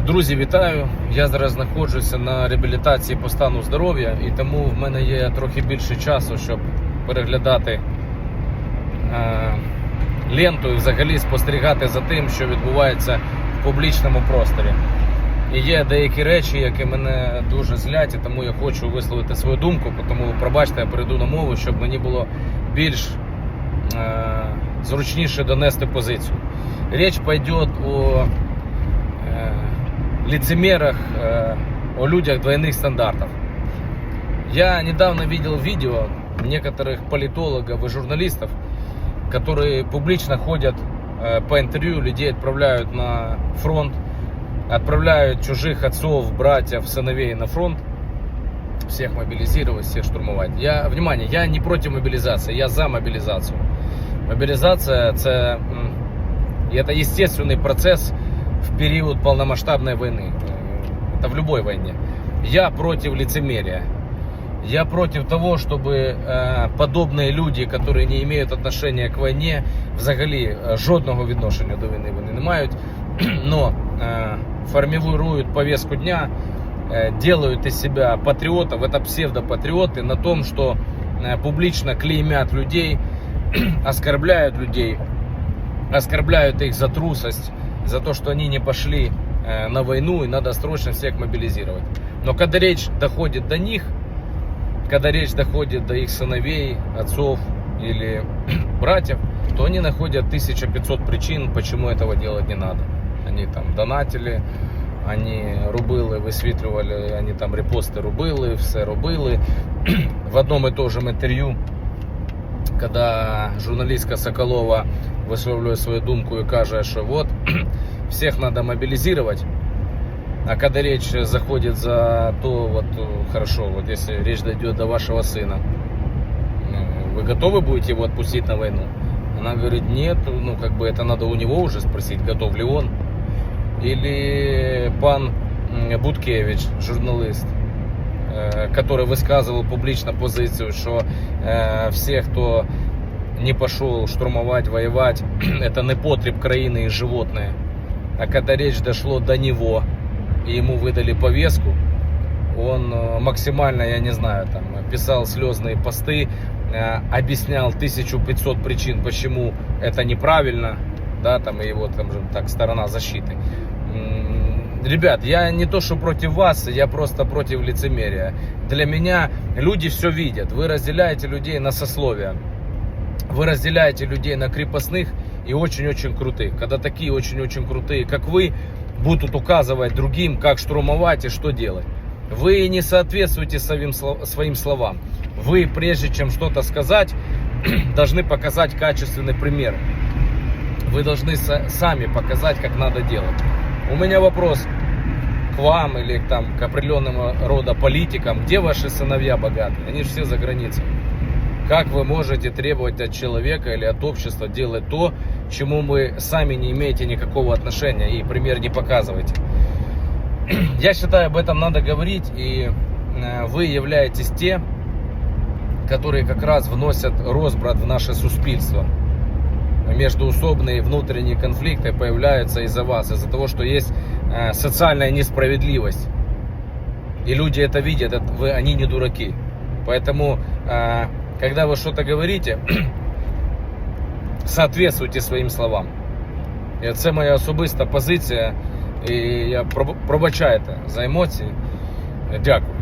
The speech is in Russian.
Друзі, вітаю! Я зараз знаходжуся на реабілітації по стану здоров'я, і тому в мене є трохи більше часу, щоб переглядати е, ленту і взагалі спостерігати за тим, що відбувається в публічному просторі. І є деякі речі, які мене дуже злять, і тому я хочу висловити свою думку. Тому пробачте, я перейду на мову, щоб мені було більш е, зручніше донести позицію. Річ пойде о лицемерах, э, о людях двойных стандартов. Я недавно видел видео некоторых политологов и журналистов, которые публично ходят э, по интервью, людей отправляют на фронт, отправляют чужих отцов, братьев, сыновей на фронт, всех мобилизировать, всех штурмовать. Я, внимание, я не против мобилизации, я за мобилизацию. Мобилизация это естественный процесс в период полномасштабной войны. Э, Это в любой войне. Я против лицемерия. Я против того, чтобы э, подобные люди, которые не имеют отношения к войне, взагалі е, жодного відношення до війни вони не мають, но э, формируют повестку дня, э, делают из себя патриотов, это псевдопатриоты, на том, что э, публично клеймят людей, оскорбляют людей, оскорбляют их за трусость, за то, что они не пошли э, на войну и надо срочно всех мобилизировать. Но когда речь доходит до них, когда речь доходит до их сыновей, отцов или братьев, то они находят 1500 причин, почему этого делать не надо. Они там донатили, они рубили, висвітлювали, они там репости робили, все робили. В одном и том же интервью, когда журналистка Соколова висловлює свою думку і каже, що от всіх треба мобілізувати. А когда речь заходит за то, вот э, хорошо, вот если речь дойдет до вашего сына, ну, вы готовы будете его отпустить на войну? Она говорит, нет, ну как бы это надо у него уже спросить, готов ли он. Или пан м, Буткевич, журналист, э, который высказывал публично позицию, что э, все, кто не пошел штурмовать, воевать, это не потреб країни и животные. А когда речь дошло до него, и ему выдали повестку, он э, максимально, я не знаю, там писал слезные посты, э, объяснял 1500 причин, почему это неправильно, да, там и его там же так сторона защиты. Ребят, я не то, что против вас, я просто против лицемерия. Для меня люди все видят. Вы разделяете людей на сословия. Вы разделяете людей на крепостных и очень-очень крутых. Когда такие очень-очень крутые, как вы, будут указывать другим, как штурмовать и что делать. Вы не соответствуете своим, своим словам. Вы, прежде чем что-то сказать, должны показать качественный пример. Вы должны са- сами показать, как надо делать. У меня вопрос к вам или там, к определенного рода политикам. Где ваши сыновья богатые? Они же все за границей. Как вы можете требовать от человека или от общества делать то, чему вы сами не имеете никакого отношения и пример не показываете? Я считаю, об этом надо говорить, и э, вы являетесь те, которые как раз вносят розбрат в наше суспільство. Междуусобные внутренние конфликты появляются из-за вас, из-за того, что есть э, социальная несправедливость. И люди это видят, это вы, они не дураки. Поэтому, э, когда вы что-то говорите, соответствуйте своїм словам. І це моя особиста позиція. І я проб- пробачайте за емоції. Дякую.